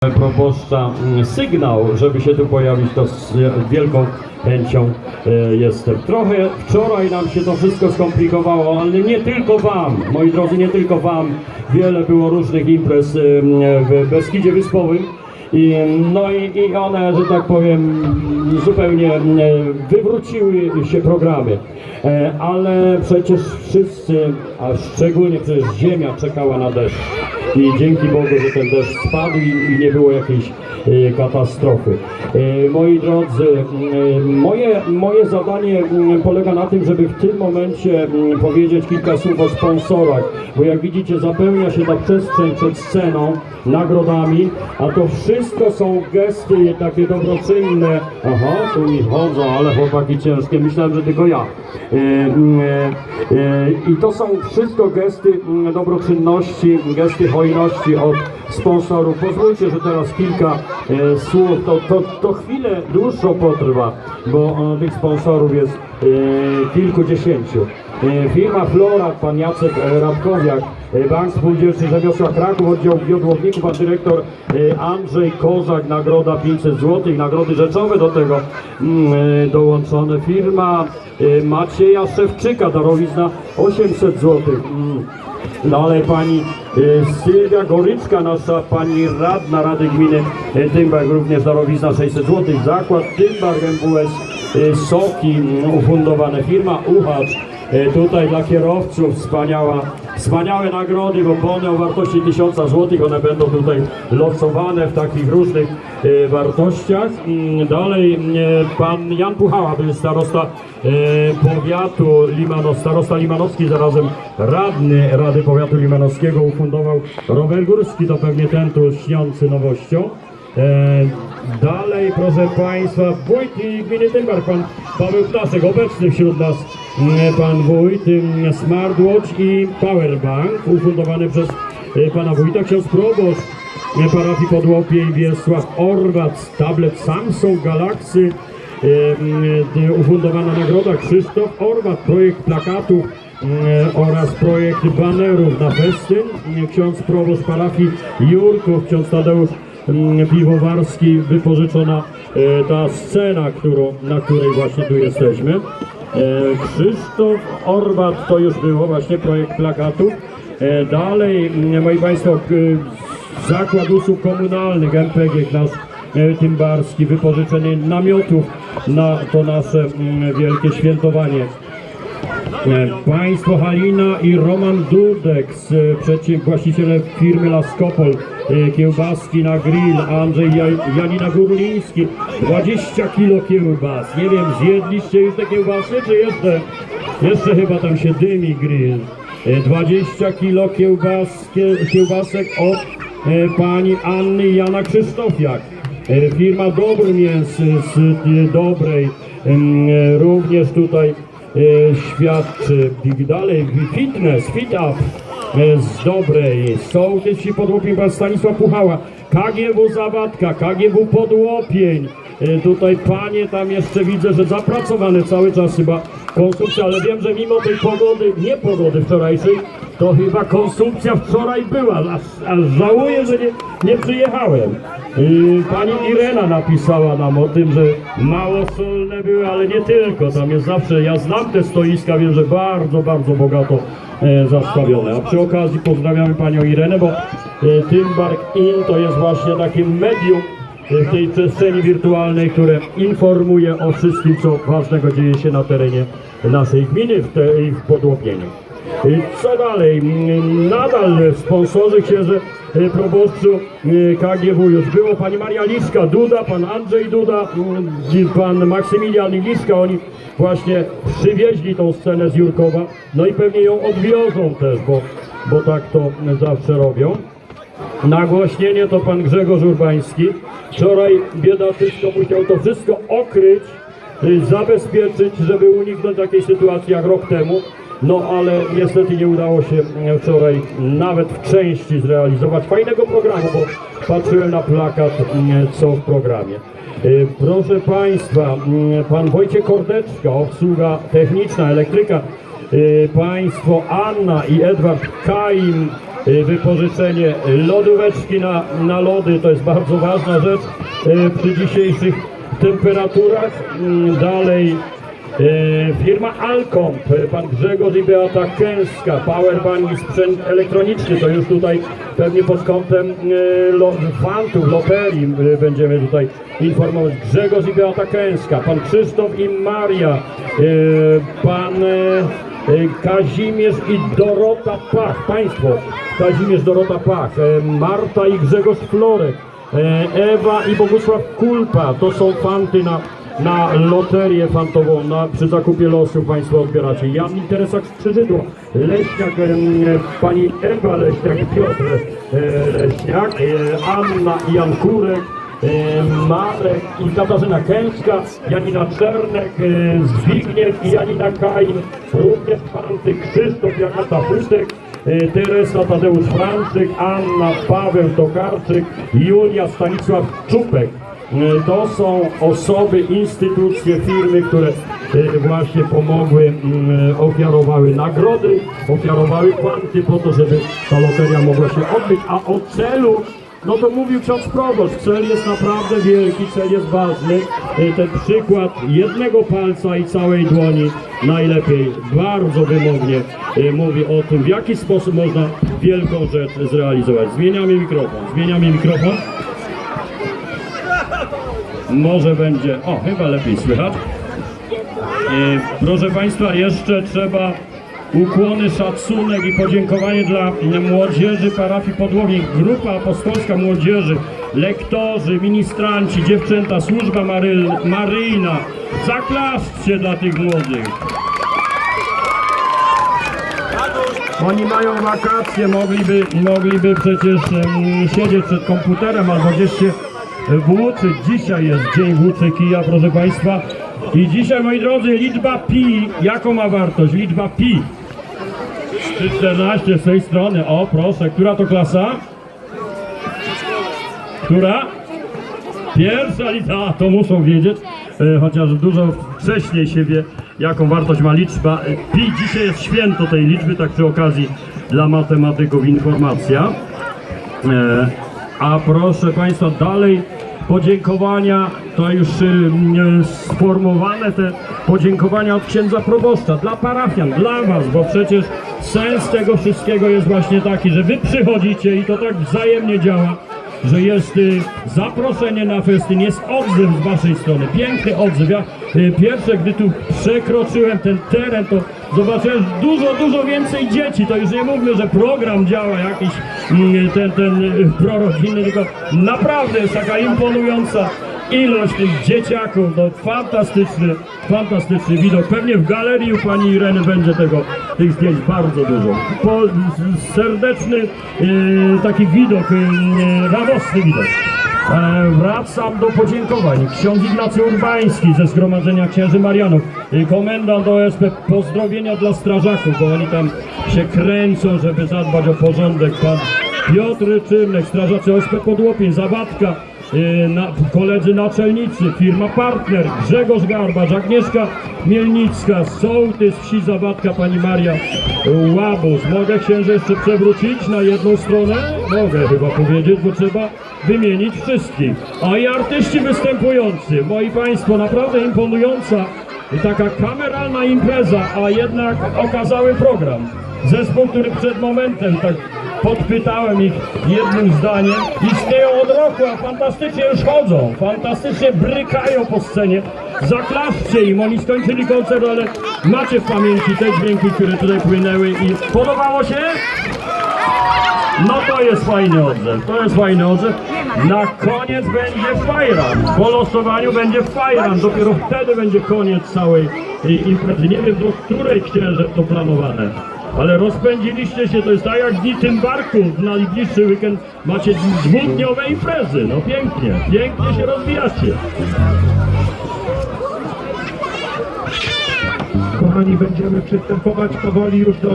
proboszcza mm, sygnał, żeby się tu pojawić, to z wielką chęcią e, jestem. Trochę wczoraj nam się to wszystko skomplikowało, ale nie tylko Wam, moi drodzy, nie tylko Wam. Wiele było różnych imprez e, w Beskidzie Wyspowym. I, no i, i one, że tak powiem, zupełnie e, wywróciły się programy. E, Ale przecież wszyscy, a szczególnie przecież ziemia czekała na deszcz. I dzięki Bogu, że ten deszcz spadł i, nie było jakiejś e, katastrofy. Moi drodzy, moje, moje zadanie m, polega na tym, żeby w tym momencie m, powiedzieć kilka słów o sponsorach, bo jak widzicie zapełnia się ta przestrzeń przed sceną nagrodami, a to wszystko są gesty takie dobroczynne. Aha, tu mi chodzą, ale chłopaki ciężkie, myślałem, że tylko ja. E, m, e, e, I to są wszystko gesty m, dobroczynności, gesty hojności od sponsorów. Pozwólcie, że teraz kilka e, słów, to, to, to chwilę dłuższą potrwa, bo e, tych sponsorów jest e, kilkudziesięciu. E, Firma Flora, pan Jacek e, Radkowiak, e, Bank Spółdzielczy Rzemiosła Kraków, oddział wiodłowników, pan dyrektor e, Andrzej Kozak, nagroda 500 zł, nagrody rzeczowe do tego mm, dołączone. Firma Macieja Szewczyka, darowizna 800 zł. Mm. Dalej pani e, Sylwia Goryczka, nasza pani radna Rady Gminy e, Tymbark, również darowizna 600 zł. Zakład Tymbark MWS e, Soki, ufundowane firma Uchacz. E, Tutaj dla kierowców wspaniała, wspaniałe nagrody, bo bony o wartości 1000 zł, one będą tutaj losowane w takich różnych e, wartościach. Dalej e, pan Jan Puchała, był starosta powiatu Limano, starosta limanowski, zarazem radny Rady Powiatu Limanowskiego ufundował rower górski, to pewnie ten tu śniący nowością. Dalej, proszę Państwa, wójt gminy Tymbark, pan Paweł Ptaszek, obecny wśród nas pan wójt, smartwatch i powerbank, ufundowany przez e, pana wójta, ksiądz proboszcz. E, parafii Podłopiej Wiesław Orwac, tablet Samsung Galaxy, e, ufundowana nagroda Krzysztof Orwat, projekt plakatów oraz projekt banerów na festyn, ksiądz proboszcz parafii Jurków, ksiądz Tadeusz Piwowarski, wypożyczona ta scena, którą, na której właśnie tu jesteśmy. E, Krzysztof Orwat, to już było właśnie projekt plakatu. E, Dalej, mm, moi Państwo, Zakład Usług Komunalnych MPG nasz e, Tymbarski, wypożyczenie namiotów na to nasze mm, wielkie świętowanie. Państwo Halina i Roman Dudek, właściciele firmy Laskopol, kiełbaski na grill, Andrzej Ja- Janina Gurliński, 20 kilo kiełbas. Nie wiem, zjedliście już te kiełbasy, czy jeszcze? Jeszcze chyba tam się dymi grill. E, 20 kilo kiełbas, kie- kiełbasek od e, pani Anny Jana Krzysztofiak. E, Firma Dobry Mięs z e, Dobrej e, również tutaj e, świadczy dalej fitness, fit up e, z dobrej, sołtys i podłopień pan Stanisław Puchała, KGW Zawadka, KGW Podłopień, e, tutaj panie tam jeszcze widzę, że zapracowane cały czas chyba konsumpcja, ale wiem, że mimo tej pogody, nie pogody wczorajszej, to chyba konsumpcja wczoraj była, aż, aż żałuję, że nie, nie przyjechałem. Yy, Pani Irena napisała nam o tym, że mało solne były, ale nie tylko. Tam jest zawsze, ja znam te stoiska, wiem, że bardzo, bardzo bogato e, zastawione. A przy okazji pozdrawiamy Panią Irenę, bo e, Tymbark In to jest właśnie takim medium e, w tej przestrzeni wirtualnej, które informuje o wszystkim, co ważnego dzieje się na terenie naszej gminy w, te, w Podłopieniu. Y, Co dalej? Nadal sponsorzy księże y, proboszczu y, KGW już było pani Maria Liszka, Duda, pan Andrzej Duda, i pan Maksymilian Liszka, oni właśnie przywieźli tą scenę z Jurkowa, no i pewnie ją odwiozą też, bo, bo tak to zawsze robią. Nagłośnienie to pan Grzegorz Urbański. Wczoraj biedaczysko musiał to wszystko okryć, y, zabezpieczyć, żeby uniknąć takiej sytuacji jak rok temu. No ale niestety nie udało się y, wczoraj nawet w części zrealizować fajnego programu, bo patrzyłem na plakat, y, co w programie. Y, Proszę Państwa, pan Wojciech Kordeczka, obsługa techniczna, elektryka, Państwo Anna i Edward Kaim wypożyczenie lodóweczki na, na lody, to jest bardzo ważna rzecz przy dzisiejszych temperaturach. Mm, Dalej E, Firma Alcomp, e, pan Grzegorz i Beata Kęska, powerbank i sprzęt elektroniczny, to już tutaj pewnie pod kątem e, lo, fantów, loterii e, będziemy tutaj informować. Grzegorz i Beata Kęska, pan Krzysztof i Maria, e, pan e, e, Kazimierz i Dorota Pach, państwo, Kazimierz, Dorota Pach, e, Marta i Grzegorz Florek, e, Ewa i Bogusław Kulpa, to są fanty na na loterię fantową, na, przy zakupie losów Państwo odbieracie. Jan Interesak Skrzyżydło, Leśniak, em, Pani Ewa Leśniak, Piotr e, Leśniak, e, Anna i Jan Kurek, e, Marek i Katarzyna Kęska, Janina Czernek, e, Zbigniew i Janina Kain, również fanty Krzysztof Jagata Futek, e, Teresa Tadeusz Franczyk, Anna Paweł Tokarczyk, Julia Stanisław Czupek. E, To są osoby, instytucje, firmy, które e, właśnie pomogły, mm, ofiarowały nagrody, ofiarowały kwanty po to, żeby ta loteria mogła się odbyć. A o celu, no to mówił ksiądz proboszcz, cel jest naprawdę wielki, cel jest ważny. E, Ten przykład jednego palca i całej dłoni najlepiej, bardzo wymownie e, mówi o tym, w jaki sposób można wielką rzecz zrealizować. Zmieniamy mikrofon, zmieniamy mikrofon. Może będzie, o chyba lepiej słychać. E, proszę Państwa, jeszcze trzeba ukłony, szacunek i podziękowanie dla młodzieży parafii Podłogi, Grupa Apostolska Młodzieży, lektorzy, ministranci, dziewczęta, służba mary, maryjna. Zaklaszczcie dla tych młodych. Oni mają wakacje, mogliby, mogliby przecież em, siedzieć przed komputerem albo gdzieś się włóczyć. Dzisiaj jest dzień włóczykija, proszę Państwa. I dzisiaj, moi drodzy, liczba pi, jaką ma wartość? Liczba pi. 314 z tej strony, o proszę, która to klasa? Która? Pierwsza liczba, to muszą wiedzieć, e, chociaż dużo wcześniej się wie, jaką wartość ma liczba. E, Pi dzisiaj jest święto tej liczby, tak przy okazji dla matematyków informacja. A proszę Państwa, dalej podziękowania, to już e, sformowane te podziękowania od księdza proboszcza dla parafian, dla Was, bo przecież sens tego wszystkiego jest właśnie taki, że Wy przychodzicie i to tak wzajemnie działa że jest y, zaproszenie na festyn, jest odzew z waszej strony, piękny odzew. Ja y, pierwsze, gdy tu przekroczyłem ten teren, to zobaczyłem dużo, dużo więcej dzieci. To już nie mówmy, że program działa jakiś mm, ten, ten y, prorodzinny, tylko naprawdę jest taka imponująca ilość tych dzieciaków, no fantastyczny, fantastyczny widok. Pewnie w galerii u pani Ireny będzie tego, tych zdjęć bardzo dużo. Po, serdeczny e, taki widok, e, radosny widok. E, wracam do podziękowań. Ksiądz Ignacy Urbański ze Zgromadzenia Księży Marianów, e, komendant OSP, pozdrowienia dla strażaków, bo oni tam się kręcą, żeby zadbać o porządek. Pan Piotr Czyrnek, strażacy OSP Podłopień, Zawadka, Yy, na, koledzy naczelnicy, firma partner, Grzegorz Garbacz, Agnieszka Mielnicka, sołtys wsi Zawadka, pani Maria Łabus. Mogę księże jeszcze przewrócić na jedną stronę? Mogę chyba powiedzieć, bo trzeba wymienić wszystkich. A i artyści występujący, moi państwo, naprawdę imponująca i taka kameralna impreza, a jednak okazały program. Zespół, który przed momentem tak podpytałem ich jednym zdaniem. Istnieją od roku, a fantastycznie już chodzą. Fantastycznie brykają po scenie. Zaklaszcie im, oni skończyli koncert, ale macie w pamięci te dźwięki, które tutaj płynęły i podobało się? No to jest fajny odzew, to jest fajny odzew. Na koniec będzie fajran. Po losowaniu będzie fajran. Dopiero wtedy będzie koniec całej imprezy. Nie wiem do której księże to planowane. Ale rozpędziliście się, to jest tak jak dni Tymbarków na najbliższy weekend macie dwudniowe imprezy. No pięknie, pięknie się rozwijacie. Kochani, będziemy przystępować powoli już do